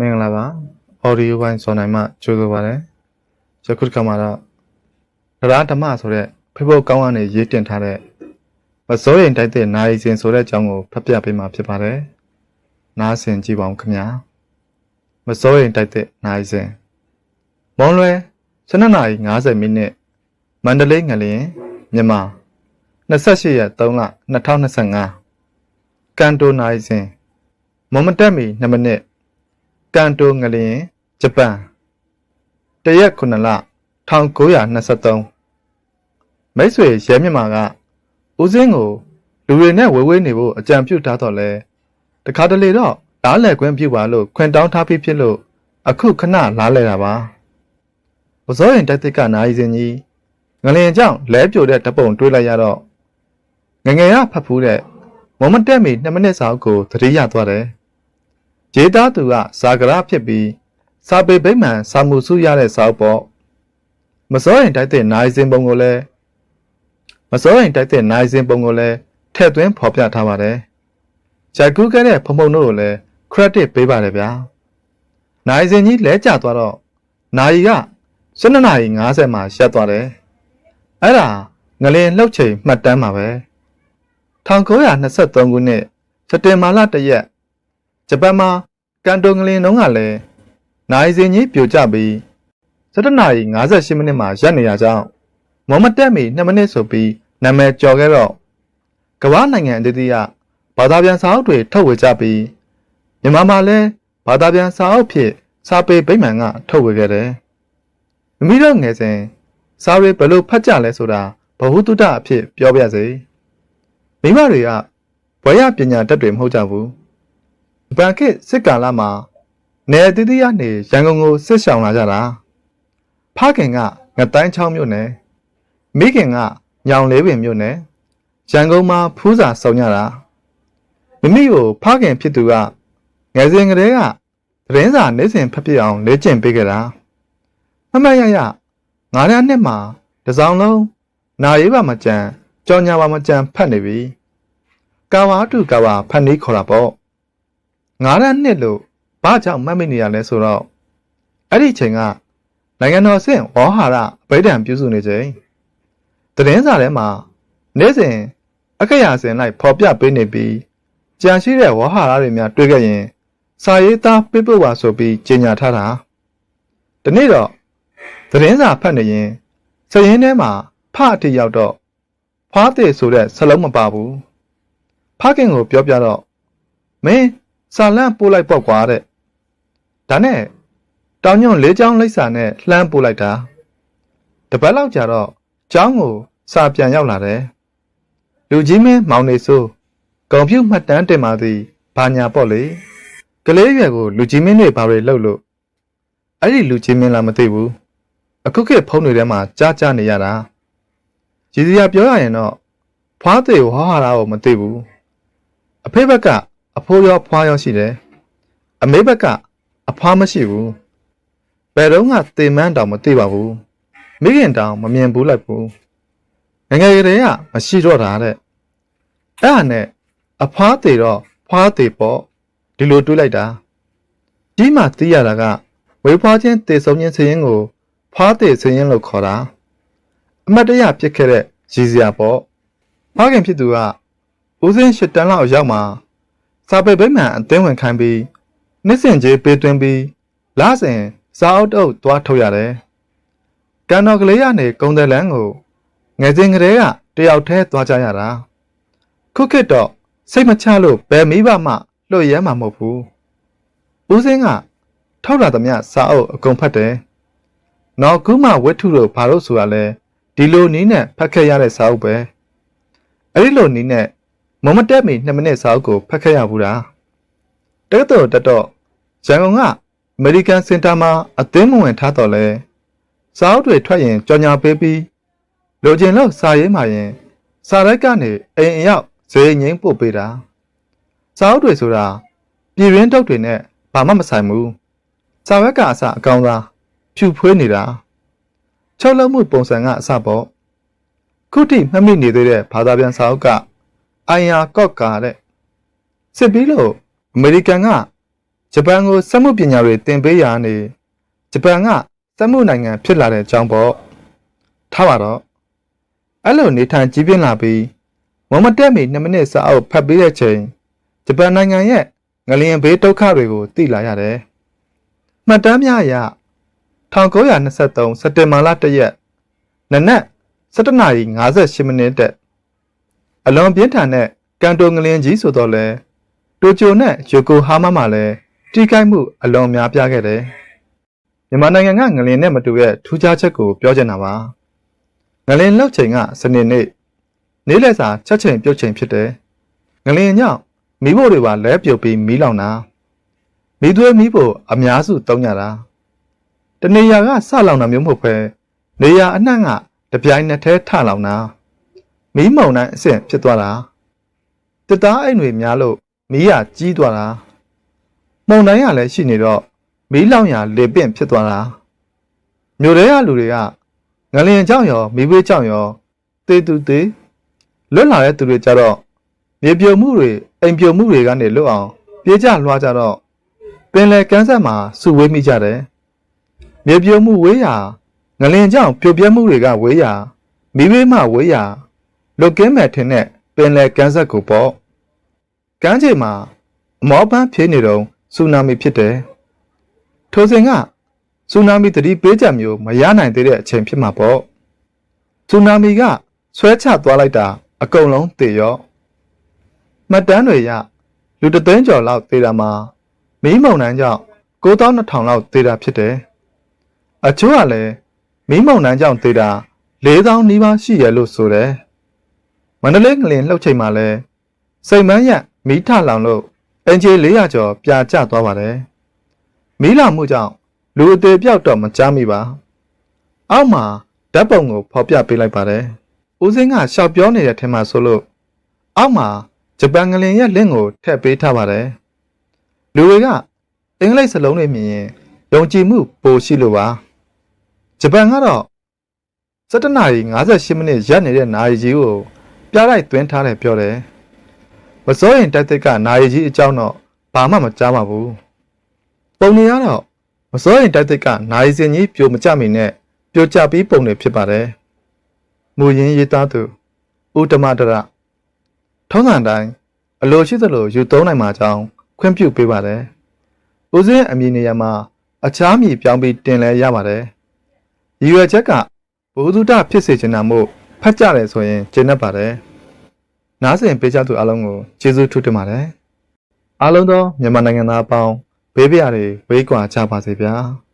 မင်္ဂလာပါ audio ဘိုင်းစောနိုင်မှကြိုးဆိုပါရစေယခုတစ်ခါမှာတော့တရားဓမ္မဆိုတဲ့ဖေဖို့ကောင်းကနေရေးတင်ထားတဲ့မစိုးရင်တိုက်တဲ့နိုင်စဉ်ဆိုတဲ့အကြောင်းကိုဖတ်ပြပေးမှာဖြစ်ပါတယ်နားဆင်ကြည့်ပါဦးခင်ဗျာမစိုးရင်တိုက်တဲ့နိုင်စဉ်မွန်လွဲ12နာရီ50မိနစ်မန္တလေးငလျင်မြန်မာ28ရက်3လ2025ကန်တိုနိုင်စဉ်မမတက်မီ2မိနစ် ကန်တိုငလျင်ဂျပန်တရက်9လ1923မိတ်ဆွေရဲမြန်မာကဦးစင်းကိုလူတွေနဲ့ဝေဝေးနေဖို့အကြံပြုထားတော့လဲတခါတလေတော့လားလဲခွင့်ပြုပါလို့ခွင့်တောင်းထားပြီးဖြစ်လို့အခုခဏလားလဲတာပါပဇောရင်တက်တက်ကနိုင်စင်ကြီးငလျင်ကြောင့်လဲပြိုတဲ့ဓပုံတွေးလိုက်ရတော့ငငယ်ရဖတ်ဖူးတဲ့မမတက်မီ2မိနစ်စာအုပ်ကိုသတိရသွားတယ် ဂျေသားသူကဇာကရဖြစ်ပြီးစာပေဗိမာန်စာမှုစုရတဲ့စာအုပ်ပေါ့မစောရင်တိုက်တဲ့နိုင်စင်ပုံကိုလည်းမစောရင်တိုက်တဲ့နိုင်စင်ပုံကိုလည်းထည့်သွင်းဖော်ပြထားပါတယ်ဂျက်ကူးခဲ့တဲ့ဖုံဖုံတို့ကိုလည်း credit ပေးပါတယ်ဗျာနိုင်စင်ကြီးလဲကျသွားတော့နိုင်က12နာရီ50မှာရက်သွားတယ်အဲ့ဒါငလင်လှုပ်ချိန်မှတ်တမ်းပါပဲ1923ခုနှစ်စက်တင်ဘာလ1ရက် ဂျပန်မှာကန်တိုငလင်တုန်းကလည်းနိုင်စင်ကြီးပြိုကျပြီး17နာရီ58မိနစ်မှာရက်နေရကြောင်းမော်မတက်မီ2မိနစ်ဆိုပြီးနာမည်ကျော်ခဲ့တော့ကမ္ဘာနိုင်ငံအသီးသီးကဘာသာပြန်စာအုပ်တွေထုတ်ဝေကြပြီးမြန်မာမှာလည်းဘာသာပြန်စာအုပ်ဖြစ်စာပေဗိမာန်ကထုတ်ဝေခဲ့တယ်။မိမိတို့ငယ်စဉ်စာတွေဘယ်လိုဖတ်ကြလဲဆိုတာဘ ഹു တုတအဖြစ်ပြောပြစေ။မိမတွေကဘွဲရပညာတတ်တွေမဟုတ်ကြဘူး။ ဗန်ခေတ်စစ်ကာလမှာနယ်အသီးသီးကနေရန်ကုန်ကိုစစ်ဆောင်လာကြတာ။ဖခင်ကငတိုင်းချောင်းမြို့နယ်မိခင်ကညောင်လေးပင်မြို့နယ်ရန်ကုန်မှာဖူးစာစုံကြတာမိမိကိုဖခင်ဖြစ်သူကငယ်စဉ်ကတည်းကသတင်းစာနေ့စဉ်ဖတ်ပြအောင်လေ့ကျင့်ပေးခဲ့တာမမရရငါးရနှစ်မှာတစ်စောင်းလုံးနာရေးပါမကြံကြောင်ညာပါမကြံဖတ်နေပြီကာဝါတုကာဝါဖတ်နေခေါ်တာပေါ့ ငါးရနှစ်လို့ဘာကြောင့်မှတ်မိနေရလဲဆိုတော့အဲ့ဒီချိန်ကနိုင်ငံတော်ဆင့်ဝေါဟာရအဘိဓမ္ပြုစုနေချိန်သတင်းစာထဲမှာနေ့စဉ်အခရာစင်လိုက်ဖော်ပြပေးနေပြီးကြံရှိတဲ့ဝေါဟာရတွေများတွေ့ခဲ့ရင် စာရေးသားပြပို့ပါဆိုပြီးကြေညာထားတာဒီနေ့တော့သတင်းစာဖတ်နေရင်စရင်ထဲမှာဖအထိရောက်တော့ဖွားတဲ့ဆိုတဲ့စလုံးမပါဘူးဖခင်ကိုပြောပြတော့မင်း စာလန့်ပို့လိုက်ပေါ့ကွာတဲ့ဒါနဲ့တောင်ညွန့်လေးချောင်းလိပ်စာနဲ့လှမ်းပို့လိုက်တာတပတ်လောက်ကြာတော့ကျောင်းကိုစာပြန်ရောက်လာတယ်လူကြီးမင်းမောင်နေဆိုးကွန်ပျူမှတ်တမ်းတင်ပါသည်ဘာညာပေါ့လေကလေးရွယ်ကိုလူကြီးမင်းတွေဘာတွေလှုပ်လို့အဲ့ဒီလူကြီးမင်းလားမသိဘူးအခုခေတ်ဖုန်းတွေထဲမှာကြားကြားနေရတာရည်စရာပြောရရင်တော့ဖွားသေးဝါဟာရကိုမသိဘူးအဖေဘက်က အဖိုးရောဖွားရောရှိတယ်အမေဘက်ကအဖွားမရှိဘူးဘယ်တော့မှတေမန်းတောင်မသိပါဘူးမိခင်တောင်မမြင်ဘူးလိုက်ဘူးငယ်ငယ်ကလေးကမရှိတော့တာတဲ့အဲ့ဟာနဲ့အဖွားသေးတော့ဖွားသေးပေါ့ဒီလိုတွေးလိုက်တာကြီးမှသိရတာကဝေဖွားချင်းတေဆုံးချင်းစရင်ကို ဖွားသေးစရင်လို့ခေါ်တာအမတ်တရပြစ်ခဲ့တဲ့ရည်စရာပေါ့ဖခင်ဖြစ်သူကဦးစင်းရှစ်တန်းလောက်ရောက်မှာ စာပေဗိမာန်အသင်းဝင်ခိုင်းပြီးနှစ်စင်ကြီးပေးသွင်းပြီးလစဉ်စာအုပ်တုပ်သွားထုတ်ရတယ်ကန်တော်ကလေးရနေကုံတယ်လန်းကိုငယ်စဉ်ကလေးကတယောက်တည်းသွားကြရတာခုခေတ်တော့စိတ်မချလို့ဘယ်မိဘမှလွတ်ရဲမှာမဟုတ်ဘူးဦးစင်းကထောက်လာသမျှစာအုပ်အကုန်ဖတ်တယ်နောက်ကူးမှဝတ္ထုတို့ဘာလို့ဆိုတာလဲဒီလိုနီးနဲ့ဖတ်ခဲ့ရတဲ့စာအုပ်ပဲအဲ့ဒီလိုနီးနဲ့ မမတက်မီ2မိနစ်စာအုပ်ကိုဖတ်ခဲ့ရဘူးလားတက္ကသိုလ်တက်တော့ရန်ကုန်ကအမေရိကန်စင်တာမှာအသင်းမဝင်ထားတော့လဲစာအုပ်တွေထွက်ရင်ကြော်ညာပေးပြီးလိုချင်လို့စာရေးမှရင် စာရိုက်ကနေအိမ်အရောက်ဈေးငိမ့်ပို့ပေးတာစာအုပ်တွေဆိုတာပြည်ရင်းတုပ်တွေနဲ့ဘာမှမဆိုင်ဘူးစာရွက်ကအစအကောင်သားဖြူဖွေးနေတာချုပ်လုံးမှုပုံစံကအစပေါ့ခုထိမှတ်မိနေသေးတဲ့ဘာသာပြန်စာအုပ်က အိုင်ယာကော့ကာတဲ့စစ်ပြီးလို့အမေရိကန်ကဂျပန်ကိုစက်မှုပညာတွေသင်ပေးရာနေဂျပန်ကစက်မှုနိုင်ငံဖြစ်လာတဲ့အကြောင်းပေါ့ထားပါတော့အဲ့လိုနေထိုင်ကြီးပြင်းလာပြီးမမတက်မီ2မိနစ်စာအုပ်ဖတ်ပြီးတဲ့ချိန်ဂျပန်နိုင်ငံရဲ့ငလျင်ဘေးဒုက္ခတွေကိုသိလာရတယ်မှတ်တမ်းများအရ1923စက်တင်ဘာလ1ရက်နနက်7:58မိနစ်တဲ့ အလွန်ပြင်းထန်တဲ့ကန်တိုငလျင်ကြီးဆိုတော့လဲတိုကျိုနဲ့ယိုကိုဟာမာမှာလည်းတိကိုက်မှုအလွန်များပြားခဲ့တယ်။မြန်မာနိုင်ငံကငလျင်နဲ့မတူတဲ့ထူးခြားချက်ကိုပြောချင်တာပါ။ငလျင်လောက်ချိန်ကစနေနေ့နေ့လယ်စာချက်ချိန်ပြုတ်ချိန်ဖြစ်တယ်။ငလျင်ကြောင့်မိဖို့တွေပါလဲပြုတ်ပြီးမီးလောင်တာ။မိသွေးမီးဖို့အများစုတုံးကြတာ။တနေရာကဆလောင်တာမျိုးမဟုတ်ပဲနေရာအနှံ့ကတပြိုင်နက်တည်းထလောင်တာ။ မီးမုံတိုင်းအဆင့်ဖြစ်သွားတာ။တစ်သားအိမ်တွေများလို့မီးရကြီးသွားတာ။မုံတိုင်းကလည်းရှိနေတော့မီးလောင်ရာလေပင့်ဖြစ်သွားတာ။မြို့ထဲကလူတွေကငလျင်ကြောင့်ရောမီးပွေးကြောင့်ရောတေးသူတေးလွတ်လာတဲ့သူတွေကြတော့မြေပြုံမှုတွေအိမ်ပြုံမှုတွေကနေလွတ်အောင်ပြေးကြလွှားကြတော့ပင်လယ်ကမ်းဆက်မှာစုဝေးမိကြတယ်။မြေပြုံမှုဝေးရာငလျင်ကြောင့်ပြိုပြဲမှုတွေကဝေးရာမီးဝေးမှဝေးရာ လွတ်ကင်းမဲ့ထင်တဲ့ပင်လယ်ကမ်းဆက်ကိုပေါ့ကမ်းခြေမှာအမောပန်းဖြေးနေတော့ဆူနာမီဖြစ်တယ်ထိုစဉ်ကဆူနာမီတတိပေးချက်မျိုးမရနိုင်သေးတဲ့အချိန်ဖြစ်မှာပေါ့ဆူနာမီကဆွဲချသွားလိုက်တာ အကုန်လုံးသေရောမှတ်တမ်းတွေရလူတစ်သိန်းကျော်လောက်သေတာမှာမီးမုံနှမ်းကြောင့်9200လောက်သေတာဖြစ်တယ်အချို့ကလည်းမီးမုံနှမ်းကြောင့်သေတာ4000နီးပါးရှိရလို့ဆိုတယ် မန္တလေးငလင်လှုပ်ချိန်မှာလဲစိတ်မန်းရမီးထလောင်လို့အင်ဂျီ400ကျော်ပြာကျသွားပါတယ်မီးလောင်မှုကြောင့်လူအသေးပြောက်တော့မကြားမိပါအောက်မှာဓာတ်ပုံကိုဖော်ပြပေးလိုက်ပါတယ်ဦးစင်းကရှောက်ပြောနေတဲ့ထဲမှာဆိုလို့အောက်မှာဂျပန်ငလင်ရဲ့လင့်ကိုထည့်ပေးထားပါတယ်လူတွေကအင်္ဂလိပ်စလုံးတွေမြင်ရင်ယုံကြည်မှုပိုရှိလို့ပါဂျပန်ကတော့17နာရီ58မိနစ်ရပ်နေတဲ့နာရီကြီးကို ပြလိုက်သွင်းထားတယ်ပြောတယ်။မစိုးရင်တိုက်သက်ကနာရီကြီးအကြောင်းတော့ဘာမှမကြားပါဘူး။ပုံနေရတော့မစိုးရင်တိုက်သက်ကနာရီစင်ကြီးပြိုမကျမီနဲ့ပြိုကျပြီးပုံနေဖြစ်ပါတယ်။မူရင်းရေးသားသူဥတ္တမတရထုံးစံတိုင်းအလိုရှိသလိုယူသုံးနိုင်မှာကြောင်းခွင့်ပြုပေးပါတယ်။ဦးစင်းအမည်နေရာမှာအခြားမည်ပြောင်းပြီးတင်လဲရပါတယ်။ရည်ရွယ်ချက်ကဘုသူတဖြစ်စေချင်တာမို့ ဖတ်ကြတယ်ဆိုရင်ကျေနပ်ပါတယ်။နားဆင်ပေးကြသူအားလုံးကိုကျေးဇူးထူးတင်ပါတယ်။အားလုံးသောမြန်မာနိုင်ငံသားအပေါင်းဘေးပရာတွေဝေးကွာကြပါစေဗျာ။